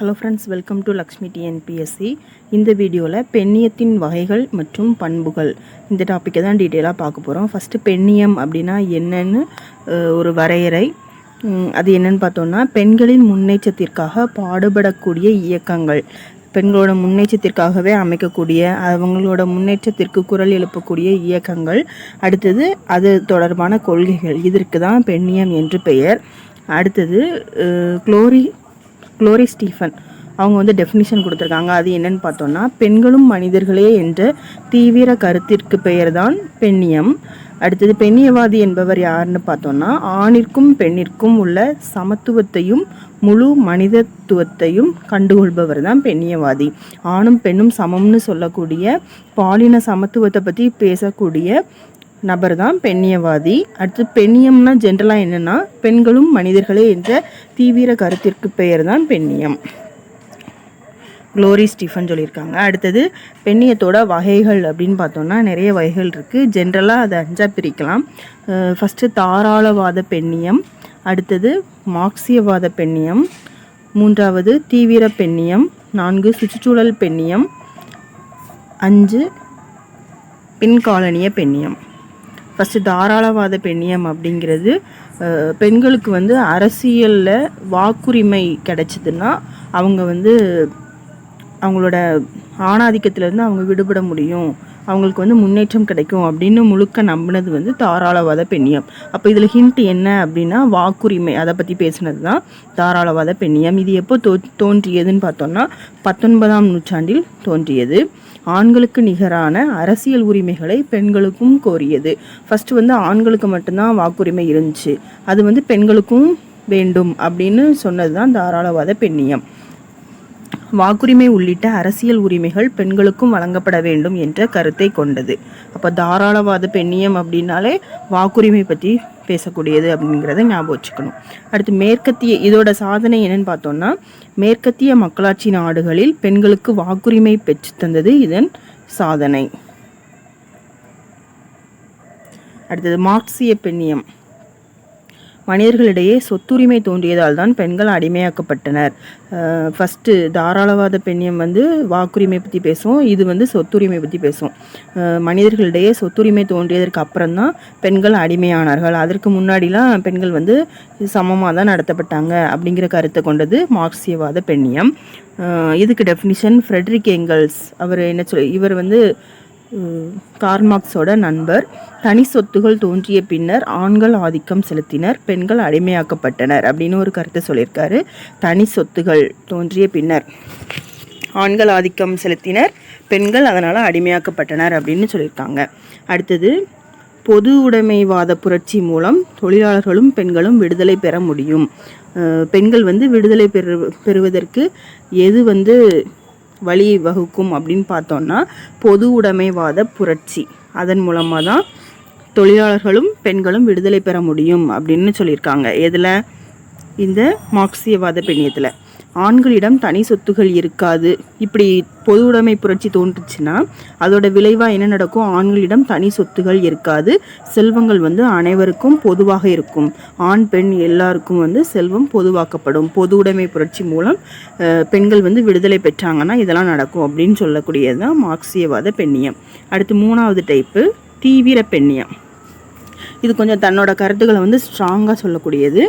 Hello friends welcome to Lakshmi TNPSC இந்த வீடியோவில் பெண்ணியத்தின் வகைகள் மற்றும் பண்புகள். இந்த டாப்பிக்கை தான் டீட்டெயிலாக பார்க்க போகிறோம் ஃபஸ்ட்டு பெண்ணியம் அப்படின்னா என்னன்னு ஒரு வரையறை. அது என்னன்னு பார்த்தோன்னா பெண்களின் முன்னேற்றத்திற்காக பாடுபடக்கூடிய இயக்கங்கள். பெண்களோட முன்னேற்றத்திற்காகவே அமைக்கக்கூடிய அவங்களோட முன்னேற்றத்திற்கு குரல் எழுப்பக்கூடிய இயக்கங்கள். அடுத்தது அது தொடர்பான கொள்கைகள். இதற்கு தான் பெண்ணியம் என்று பெயர். அடுத்தது குளோரி குளோரி ஸ்டீஃபன் அவங்க வந்து டெஃபினிஷன் கொடுத்துருக்காங்க. அது என்னன்னு பார்த்தோம்னா பெண்களும் மனிதர்களே என்ற தீவிர கருத்திற்கு பெயர் தான் பெண்ணியம். அடுத்தது பெண்ணியவாதி என்பவர் யாருன்னு பார்த்தோம்னா ஆணிற்கும் பெண்ணிற்கும் உள்ள சமத்துவத்தையும் முழு மனிதத்துவத்தையும் கண்டுகொள்பவர் தான் பெண்ணியவாதி. ஆணும் பெண்ணும் சமம்னு சொல்லக்கூடிய பாலின சமத்துவத்தை பற்றி பேசக்கூடிய நபர் தான் பெண்ணியவாதி. அடுத்து பெண்ணியம்னா ஜென்ரலாக என்னென்னா பெண்களும் மனிதர்களே என்ற தீவிர கருத்திற்கு பெயர் தான் பெண்ணியம். க்ளோரி ஸ்டீஃபன் சொல்லியிருக்காங்க. அடுத்தது பெண்ணியத்தோட வகைகள் அப்படின்னு பார்த்தோம்னா நிறைய வகைகள் இருக்குது ஜென்ரலாக அதை அஞ்சாக பிரிக்கலாம். ஃபஸ்ட்டு தாராளவாத பெண்ணியம் அடுத்தது மார்க்சியவாத பெண்ணியம் மூன்றாவது தீவிர பெண்ணியம் நான்கு சுற்றுச்சூழல் பெண்ணியம் அஞ்சு பின்காலனிய பெண்ணியம். ஃபஸ்ட்டு தாராளவாத பெண்ணியம் அப்படிங்கிறது பெண்களுக்கு வந்து அரசியலில் வாக்குரிமை கிடைச்சிதுன்னா அவங்க வந்து அவங்களோட ஆணாதிக்கத்திலேருந்து அவங்க விடுபட முடியும். அவங்களுக்கு வந்து முன்னேற்றம் கிடைக்கும் அப்படின்னு முழுக்க நம்பினது வந்து தாராளவாத பெண்ணியம். அப்போ இதில் ஹிண்ட் என்ன அப்படின்னா வாக்குரிமை அதை பற்றி பேசுனது தான் தாராளவாத பெண்ணியம். இது எப்போ தோ தோன்றியதுன்னு பார்த்தோம்னா பத்தொன்பதாம் நூற்றாண்டில் தோன்றியது. ஆண்களுக்கு நிகரான அரசியல் உரிமைகளை பெண்களுக்கும் கோரியது. ஃபர்ஸ்ட் வந்து ஆண்களுக்கு மட்டும்தான் வாக்குரிமை இருந்துச்சு. அது வந்து பெண்களுக்கும் வேண்டும் அப்படின்னு சொன்னது தான் தாராளவாத பெண்ணியம். வாக்குரிமை உள்ளிட்ட அரசியல் உரிமைகள் பெண்களுக்கும் வழங்கப்பட வேண்டும் என்ற கருத்தை கொண்டது. அப்போ தாராளவாத பெண்ணியம் அப்படின்னாலே வாக்குரிமை பற்றி பேசக்கூடியது அப்படிங்கிறத ஞாபகம் வச்சுக்கணும். அடுத்து மேற்கத்திய இதோட சாதனை என்னன்னு பார்த்தோம்னா மேற்கத்திய மக்களாட்சி நாடுகளில் பெண்களுக்கு வாக்குரிமை பெற்று தந்தது இதன் சாதனை. அடுத்தது மார்க்சிய பெண்ணியம். மனிதர்களிடையே சொத்துரிமை தோன்றியதால் தான் பெண்கள் அடிமையாக்கப்பட்டனர். ஃபஸ்ட்டு தாராளவாத பெண்ணியம் வந்து வாக்குரிமை பற்றி பேசும் இது வந்து சொத்துரிமை பற்றி பேசும் மனிதர்களிடையே சொத்துரிமை தோன்றியதற்கு அப்புறம் தான் பெண்கள் அடிமையானார்கள். அதற்கு முன்னாடிலாம் பெண்கள் வந்து சமமாக தான் நடத்தப்பட்டாங்க அப்படிங்கிற கருத்தை கொண்டது மார்க்சியவாத பெண்ணியம். இதுக்கு டெஃபினிஷன் ஃப்ரெட்ரிக் எங்கல்ஸ் அவர் என்ன சொல் இவர் வந்து கார்மார்க்ஸோட நண்பர். தனி சொத்துகள் தோன்றிய பின்னர் ஆண்கள் ஆதிக்கம் செலுத்தினர் பெண்கள் அடிமையாக்கப்பட்டனர் அப்படின்னு ஒரு கருத்தை சொல்லியிருக்காரு. தனி சொத்துகள் தோன்றிய பின்னர் ஆண்கள் ஆதிக்கம் செலுத்தினர் பெண்கள் அதனால் அடிமையாக்கப்பட்டனர் அப்படின்னு சொல்லியிருக்காங்க. அடுத்தது பொது உடைமைவாத புரட்சி மூலம் தொழிலாளர்களும் பெண்களும் விடுதலை பெற முடியும். பெண்கள் வந்து விடுதலை பெறு பெறுவதற்கு எது வந்து வழி வகுக்கும் அப்படின்னு பார்த்தோம்னா பொது உடைமைவாத புரட்சி. அதன் மூலமாக தான் தொழிலாளர்களும் பெண்களும் விடுதலை பெற முடியும் அப்படின்னு சொல்லியிருக்காங்க. எதில்? இந்த மார்க்சியவாத பெண்ணியத்தில் ஆண்களிடம் தனி சொத்துகள் இருக்காது. இப்படி பொது உடைமை புரட்சி தோன்றுச்சுன்னா அதோட விளைவாக என்ன நடக்கும்? ஆண்களிடம் தனி சொத்துகள் இருக்காது. செல்வங்கள் வந்து அனைவருக்கும் பொதுவாக இருக்கும். ஆண் பெண் எல்லாருக்கும் வந்து செல்வம் பொதுவாக்கப்படும். பொது உடைமை புரட்சி மூலம் பெண்கள் வந்து விடுதலை பெற்றாங்கன்னா இதெல்லாம் நடக்கும் அப்படின்னு சொல்லக்கூடியது தான் மார்க்சியவாத பெண்ணியம். அடுத்து மூணாவது டைப்பு தீவிர பெண்ணியம். இது கொஞ்சம் தன்னோட கருத்துக்களை வந்து ஸ்ட்ராங்காக சொல்லக்கூடியது.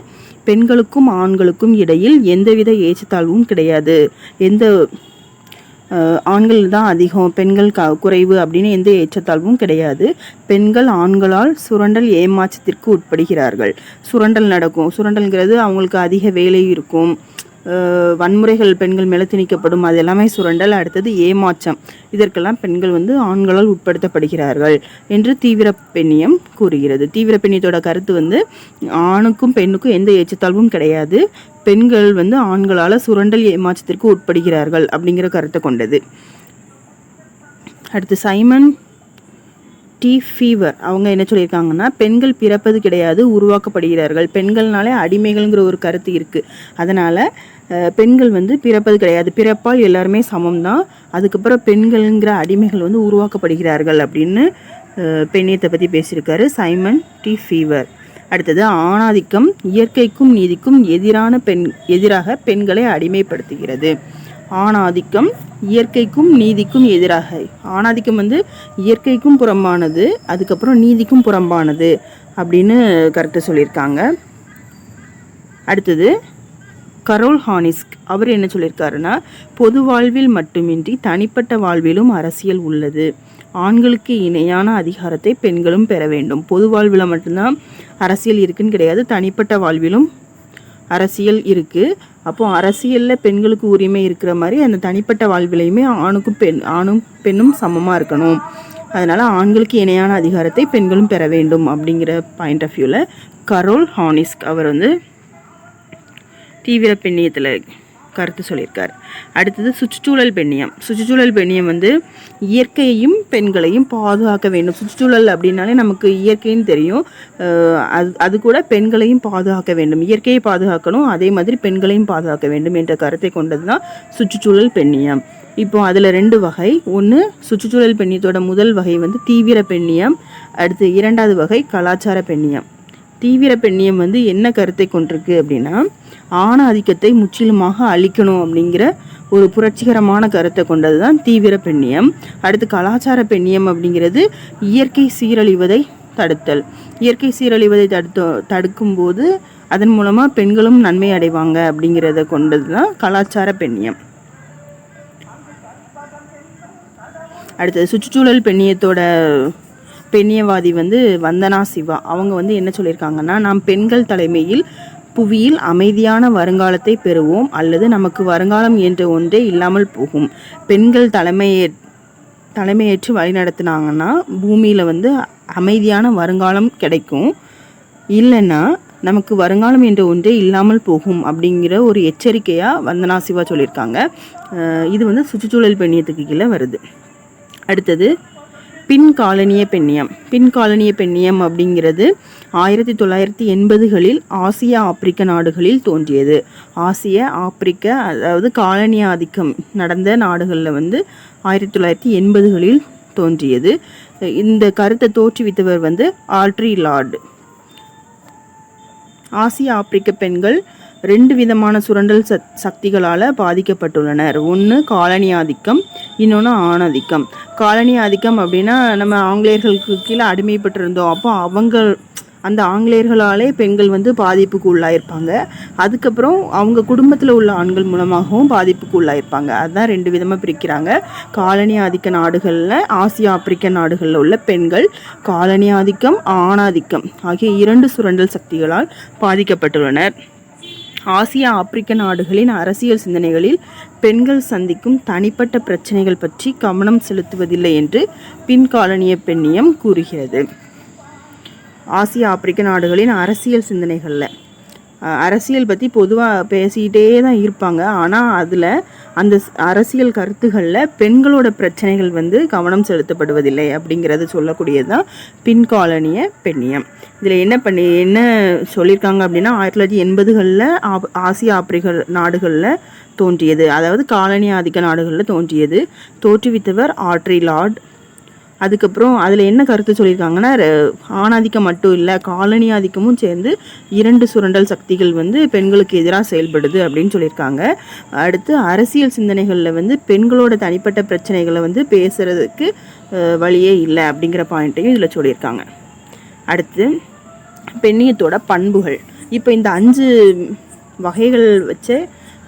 பெண்களுக்கும் ஆண்களுக்கும் இடையில் எந்தவித ஏச்சத்தாழ்வும் கிடையாது. எந்த ஆண்கள் தான் அதிகம் பெண்கள் க குறைவு அப்படின்னு எந்த ஏற்றத்தாழ்வும் கிடையாது. பெண்கள் ஆண்களால் சுரண்டல் ஏமாற்றத்திற்கு உட்படுகிறார்கள். சுரண்டல் நடக்கும். சுரண்டல்ங்கிறது அவங்களுக்கு அதிக வேலை இருக்கும். வன்முறைகள் பெண்கள் மேலே திணிக்கப்படும் அது எல்லாமே சுரண்டல். அடுத்தது ஏமாற்றம். இதற்கெல்லாம் பெண்கள் வந்து ஆண்களால் உட்படுத்தப்படுகிறார்கள் என்று தீவிர பெண்ணியம் கூறுகிறது. தீவிர பெண்ணியத்தோட கருத்து வந்து ஆணுக்கும் பெண்ணுக்கும் எந்த ஏற்றத்தாழ்வும் கிடையாது. பெண்கள் வந்து ஆண்களால் சுரண்டல் ஏமாற்றத்திற்கு உட்படுகிறார்கள் அப்படிங்கிற கருத்தை கொண்டது. அடுத்து சைமன் டி ஃபீவர் அவங்க என்ன சொல்லியிருக்காங்கன்னா பெண்கள் பிறப்பது கிடையாது உருவாக்கப்படுகிறார்கள். பெண்கள்னாலே அடிமைகள்ங்கிற ஒரு கருத்து இருக்குது அதனால் பெண்கள் வந்து பிறப்பது கிடையாது. பிறப்பால் எல்லாருமே சமம்தான். அதுக்கப்புறம் பெண்கள்ங்கிற அடிமைகள் வந்து உருவாக்கப்படுகிறார்கள் அப்படின்னு பெண்ணியத்தை பற்றி பேசியிருக்காரு சைமன் டி ஃபீவர். அடுத்தது ஆணாதிக்கம் இயற்கைக்கும் நீதிக்கும் எதிரான பெண் எதிராக பெண்களை அடிமைப்படுத்துகிறது. ஆணாதிக்கம் இயற்கைக்கும் நீதிக்கும் எதிராக. ஆணாதிக்கம் வந்து இயற்கைக்கும் புறம்பானது அதுக்கப்புறம் நீதிக்கும் புறம்பானது அப்படின்னு கரெக்டாக சொல்லியிருக்காங்க. அடுத்தது கரோல் ஹானிஸ்க் அவர் என்ன சொல்லியிருக்காருன்னா பொது வாழ்வில் மட்டுமின்றி தனிப்பட்ட வாழ்விலும் அரசியல் உள்ளது. ஆண்களுக்கு இணையான அதிகாரத்தை பெண்களும் பெற வேண்டும். பொது வாழ்வில் மட்டும்தான் அரசியல் இருக்குன்னு கிடையாது தனிப்பட்ட வாழ்விலும் அரசியல் இருக்குது அப்போது அரசியலில் பெண்களுக்கு உரிமை இருக்கிற மாதிரி அந்த தனிப்பட்ட வாழ்விலையுமே ஆணுக்கும் பெண் ஆணும் பெண்ணும் சமமாக இருக்கணும். அதனால் ஆண்களுக்கு இணையான அதிகாரத்தை பெண்களும் பெற வேண்டும் அப்படிங்கிற பாயிண்ட் ஆஃப் வியூவில் கரோல் ஹானிஸ்க் அவர் வந்து தீவிர பெண்ணியத்தில் கருத்து சொல்லியிருக்கார். அடுத்தது சுற்றுச்சூழல் பெண்ணியம். சுற்றுச்சூழல் பெண்ணியம் வந்து இயற்கையையும் பெண்களையும் பாதுகாக்க வேண்டும். சுற்றுச்சூழல் அப்படின்னாலே நமக்கு இயற்கைன்னு தெரியும். அது அது கூட பெண்களையும் பாதுகாக்க வேண்டும். இயற்கையை பாதுகாக்கணும் அதே மாதிரி பெண்களையும் பாதுகாக்க வேண்டும் என்ற கருத்தை கொண்டது தான் சுற்றுச்சூழல் பெண்ணியம். இப்போ அதில் ரெண்டு வகை. ஒன்று சுற்றுச்சூழல் பெண்ணியத்தோட முதல் வகை வந்து தீவிர பெண்ணியம். அடுத்து இரண்டாவது வகை கலாச்சார பெண்ணியம். தீவிர பெண்ணியம் வந்து என்ன கருத்தை கொண்டிருக்கு அப்படின்னா ஆண ஆதிக்கத்தை முற்றிலுமாக அழிக்கணும் அப்படிங்கிற ஒரு புரட்சிகரமான கருத்தை கொண்டது தான் தீவிர பெண்ணியம். அடுத்து கலாச்சார பெண்ணியம் அப்படிங்கிறது இயற்கை சீரழிவதை தடுத்தல். இயற்கை சீரழிவதை தடுத்து தடுக்கும்போது அதன் மூலமாக பெண்களும் நன்மை அடைவாங்க அப்படிங்கிறத கொண்டது தான் கலாச்சார பெண்ணியம். அடுத்தது சுற்றுச்சூழல் பெண்ணியத்தோட பெண்ணியவாதி வந்து வந்தனா சிவா. அவங்க வந்து என்ன சொல்லியிருக்காங்கன்னா நாம் பெண்கள் தலைமையில் புவியில் அமைதியான வருங்காலத்தை பெறுவோம் அல்லது நமக்கு வருங்காலம் என்ற ஒன்றே இல்லாமல் போகும். பெண்கள் தலைமையே தலைமையேற்று வழிநடத்தினாங்கன்னா பூமியில் வந்து அமைதியான வருங்காலம் கிடைக்கும். இல்லைன்னா நமக்கு வருங்காலம் என்ற ஒன்றே இல்லாமல் போகும் அப்படிங்கிற ஒரு எச்சரிக்கையாக வந்தனா சிவா சொல்லியிருக்காங்க. இது வந்து சுற்றுச்சூழல் பெண்ணியத்துக்கு கீழே வருது. அடுத்தது பின் காலனிய பெண்ணியம். பின் காலனிய பெண்ணியம் அப்படிங்கிறது ஆயிரத்தி தொள்ளாயிரத்தி எண்பதுகளில் ஆசிய ஆப்பிரிக்க நாடுகளில் தோன்றியது. ஆசிய ஆப்பிரிக்க அதாவது காலனி ஆதிக்கம் நடந்த நாடுகளில் வந்து ஆயிரத்தி தொள்ளாயிரத்தி எண்பதுகளில் தோன்றியது. இந்த கருத்தை தோற்றுவித்தவர் வந்து ஆல்ட்ரி லார்டு. ஆசிய ஆப்பிரிக்க பெண்கள் ரெண்டு விதமான சுரண்டல் சத் சக்திகளால் பாதிக்கப்பட்டுள்ளனர். ஒன்று காலனி ஆதிக்கம் இன்னொன்று ஆணாதிக்கம். காலனி ஆதிக்கம் அப்படின்னா நம்ம ஆங்கிலேயர்களுக்கு கீழே அடிமைப்பட்டிருந்தோம். அப்போ அவங்க அந்த ஆங்கிலேயர்களாலே பெண்கள் வந்து பாதிப்புக்கு உள்ளாயிருப்பாங்க. அதுக்கப்புறம் அவங்க குடும்பத்தில் உள்ள ஆண்கள் மூலமாகவும் பாதிப்புக்கு உள்ளாயிருப்பாங்க. அதுதான் ரெண்டு விதமாக பிரிக்கிறாங்க. காலனி ஆதிக்க நாடுகளில் ஆசிய ஆப்பிரிக்க நாடுகளில் உள்ள பெண்கள் காலனி ஆதிக்கம் ஆணாதிக்கம் ஆகிய இரண்டு சுரண்டல் சக்திகளால் பாதிக்கப்பட்டுள்ளனர். ஆசிய ஆப்பிரிக்க நாடுகளின் அரசியல் சிந்தனைகளில் பெண்கள் சந்திக்கும் தனிப்பட்ட பிரச்சனைகள் பற்றி கவனம் செலுத்துவதில்லை என்று பின்காலனிய பெண்ணியம் கூறுகிறது. ஆசிய ஆப்பிரிக்க நாடுகளின் அரசியல் சிந்தனைகளில் அரசியல் பற்றி பொதுவாக பேசிக்கிட்டே தான் இருப்பாங்க. ஆனால் அதில் அந்த அரசியல் கருத்துகளில் பெண்களோட பிரச்சனைகள் வந்து கவனம் செலுத்தப்படுவதில்லை அப்படிங்கிறது சொல்லக்கூடியது தான் பின் காலனிய பெண்ணியம். இதில் என்ன பண்ணி என்ன சொல்லியிருக்காங்க அப்படின்னா ஆயிரத்தி தொள்ளாயிரத்தி எண்பதுகளில் ஆசிய ஆப்பிரிக்க நாடுகளில் தோன்றியது. அதாவது காலனி ஆதிக்க நாடுகளில் தோன்றியது. தோற்றுவித்தவர் ஆட்ரி லார்ட் அதுக்கப்புறம் அதில் என்ன கருத்து சொல்லியிருக்காங்கன்னா ஆணாதிக்கம் மட்டும் இல்லை காலனி ஆதிக்கமும் சேர்ந்து இரண்டு சுரண்டல் சக்திகள் வந்து பெண்களுக்கு எதிராக செயல்படுது அப்படின்னு சொல்லியிருக்காங்க. அடுத்து அரசியல் சிந்தனைகளில் வந்து பெண்களோட தனிப்பட்ட பிரச்சனைகளை வந்து பேசுறதுக்கு வழியே இல்லை அப்படிங்கிற பாயிண்ட்டையும் இதில் சொல்லியிருக்காங்க. அடுத்து பெண்ணியத்தோட பண்புகள். இப்போ இந்த அஞ்சு வகைகள் வச்சு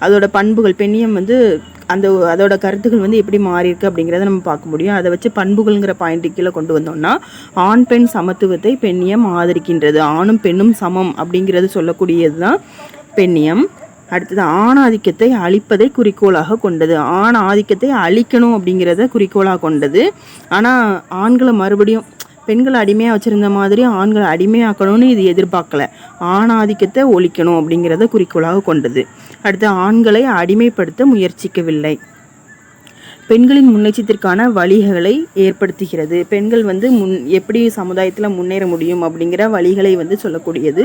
அதோட பண்புகள் பெண்ணியம் வந்து அந்த அதோட கருத்துக்கள் வந்து எப்படி மாறியிருக்கு அப்படிங்கிறத நம்ம பார்க்க முடியும். அதை வச்சு பண்புகள்ங்கிற பாயிண்ட் கீழே கொண்டு வந்தோம்னா ஆண் பெண் சமத்துவத்தை பெண்ணியம் ஆதரிக்கின்றது. ஆணும் பெண்ணும் சமம் அப்படிங்கிறது சொல்லக்கூடியது தான் பெண்ணியம். அடுத்தது ஆண் ஆதிக்கத்தை அழிப்பதை குறிக்கோளாக கொண்டது. ஆண் ஆதிக்கத்தை அழிக்கணும் அப்படிங்கிறத குறிக்கோளாக கொண்டது. ஆனால் ஆண்களை மறுபடியும் பெண்களை அடிமையாக வச்சுருந்த மாதிரி ஆண்களை அடிமையாக்கணும்னு இது எதிர்பார்க்கல. ஆணாதிக்கத்தை ஒழிக்கணும் அப்படிங்கிறத குறிக்கோளாக கொண்டது. அடுத்து ஆண்களை அடிமைப்படுத்த முயற்சிக்கவில்லை. பெண்களின் முன்னேற்றத்திற்கான வழிகளை ஏற்படுத்துகிறது. பெண்கள் வந்து முன் எப்படி சமுதாயத்தில் முன்னேற முடியும் அப்படிங்கிற வழிகளை வந்து சொல்லக்கூடியது.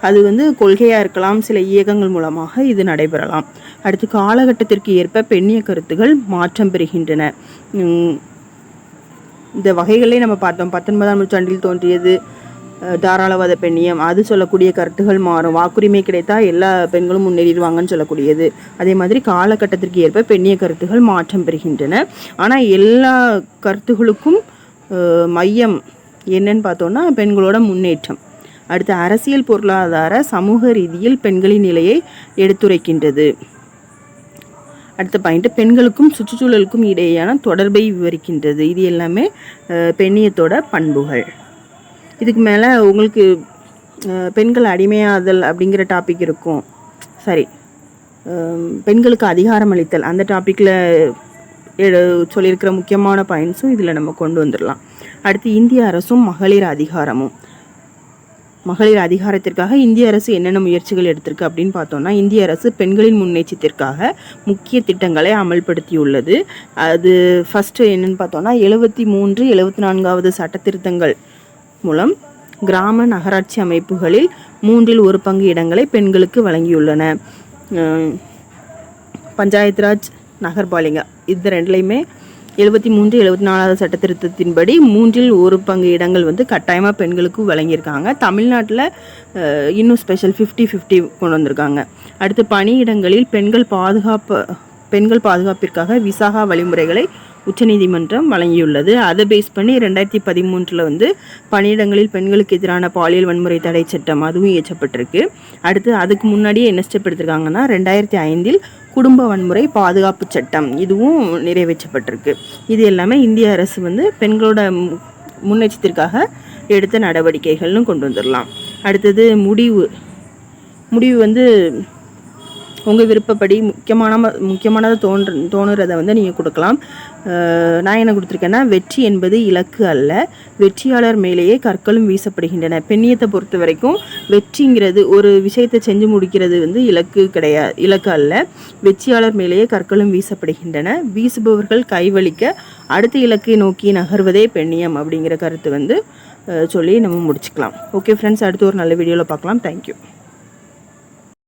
அது வந்து கொள்கையாக இருக்கலாம் சில இயக்கங்கள் மூலமாக இது நடைபெறலாம். அடுத்து காலகட்டத்திற்கு ஏற்ப பெண்ணிய கருத்துகள் மாற்றம் பெறுகின்றன. இந்த வகைகளே நம்ம பார்த்தோம். பத்தொன்பதாம் நூற்றாண்டில் தோன்றியது தாராளவாத பெண்ணியம். அது சொல்லக்கூடிய கருத்துகள் மாறும். வாக்குரிமை கிடைத்தா எல்லா பெண்களும் முன்னேறிடுவாங்கன்னு சொல்லக்கூடியது. அதே மாதிரி காலகட்டத்திற்கு ஏற்ப பெண்ணிய கருத்துகள் மாற்றம் பெறுகின்றன. ஆனால் எல்லா கருத்துகளுக்கும் மையம் என்னன்னு பார்த்தோன்னா பெண்களோட முன்னேற்றம். அடுத்து அரசியல் பொருளாதார சமூக ரீதியில் பெண்களின் நிலையை எடுத்துரைக்கின்றது. அடுத்த பாயிண்ட் பெண்களுக்கும் சுற்றுச்சூழலுக்கும் இடையேயான தொடர்பை விவரிக்கின்றது. இது எல்லாமே பெண்ணியத்தோட பண்புகள். இதுக்கு மேலே உங்களுக்கு பெண்கள் அடிமையாதல் அப்படிங்கிற டாபிக் இருக்கும். சரி. பெண்களுக்கு அதிகாரம் அளித்தல் அந்த டாப்பிக்கில் சொல்லியிருக்கிற முக்கியமான பாயிண்ட்ஸும் இதில் நம்ம கொண்டு வந்துடலாம் அடுத்து இந்திய அரசும் மகளிர் அதிகாரமும். மகளிர் அதிகாரத்திற்காக இந்திய அரசு என்னென்ன முயற்சிகள் எடுத்திருக்கு அப்படின்னு பார்த்தோம்னா இந்திய அரசு பெண்களின் முன்னேற்றத்திற்காக முக்கிய திட்டங்களை அமல்படுத்தியுள்ளது. அது ஃபஸ்ட்டு என்னென்னு பார்த்தோம்னா எழுபத்தி மூன்று எழுபத்தி நான்காவது சட்ட திருத்தங்கள் மூலம் கிராம நகராட்சி அமைப்புகளில் மூன்றில் ஒரு பங்கு இடங்களை பெண்களுக்கு வழங்கியுள்ளன. பஞ்சாயத்ராஜ் பஞ்சாயத்து ராஜ் நகர்பாலிகா இது ரெண்டுலையுமே எழுபத்தி மூன்று எழுபத்தி நாலாவது சட்ட திருத்தத்தின்படி மூன்றில் ஒரு பங்கு இடங்கள் வந்து கட்டாயமாக பெண்களுக்கு வழங்கியிருக்காங்க. தமிழ்நாட்டில் இன்னும் ஸ்பெஷல் ஃபிஃப்டி ஃபிஃப்டி கொண்டு வந்திருக்காங்க. அடுத்து பணியிடங்களில் பெண்கள் பாதுகாப்பு பெண்கள் பாதுகாப்பிற்காக விசாகா வழிமுறைகளை உச்சநீதிமன்றம் வழங்கியுள்ளது. அதை பேஸ் பண்ணி ரெண்டாயிரத்தி பதிமூன்றில் வந்து பணியிடங்களில் பெண்களுக்கு எதிரான பாலியல் வன்முறை தடை சட்டம் அதுவும் இயற்றப்பட்டிருக்கு. அடுத்து அதுக்கு முன்னாடியே என்ன ஸ்டெப் எடுத்திருக்காங்கன்னா ரெண்டாயிரத்தி ஐந்தில் குடும்ப வன்முறை பாதுகாப்பு சட்டம் இதுவும் நிறைவேற்றப்பட்டிருக்கு. இது எல்லாமே இந்திய அரசு வந்து பெண்களோட மு- முன்னேற்றத்திற்காக எடுத்த நடவடிக்கைகள்னு கொண்டு வந்துடலாம் அடுத்தது முடிவு. முடிவு வந்து உங்கள் விருப்பப்படி முக்கியமான முக்கியமானதை தோன்று தோணுறதை வந்து நீங்கள் கொடுக்கலாம். நான் என்ன கொடுத்துருக்கேன்னா வெற்றி என்பது இலக்கு அல்ல. வெற்றியாளர் மேலேயே கற்களும் வீசப்படுகின்றன. பெண்ணியத்தை பொறுத்த வரைக்கும் வெற்றிங்கிறது ஒரு விஷயத்தை செஞ்சு முடிக்கிறது வந்து இலக்கு கிடையா இலக்கு அல்ல. வெற்றியாளர் மேலேயே கற்களும் வீசப்படுகின்றன. வீசுபவர்கள் கைவழிக்க அடுத்த இலக்கை நோக்கி நகர்வதே பெண்ணியம் அப்படிங்கிற கருத்து வந்து சொல்லி நம்ம முடிச்சுக்கலாம். ஓகே ஃப்ரெண்ட்ஸ் அடுத்து ஒரு நல்ல வீடியோவில் பார்க்கலாம். தேங்க்யூ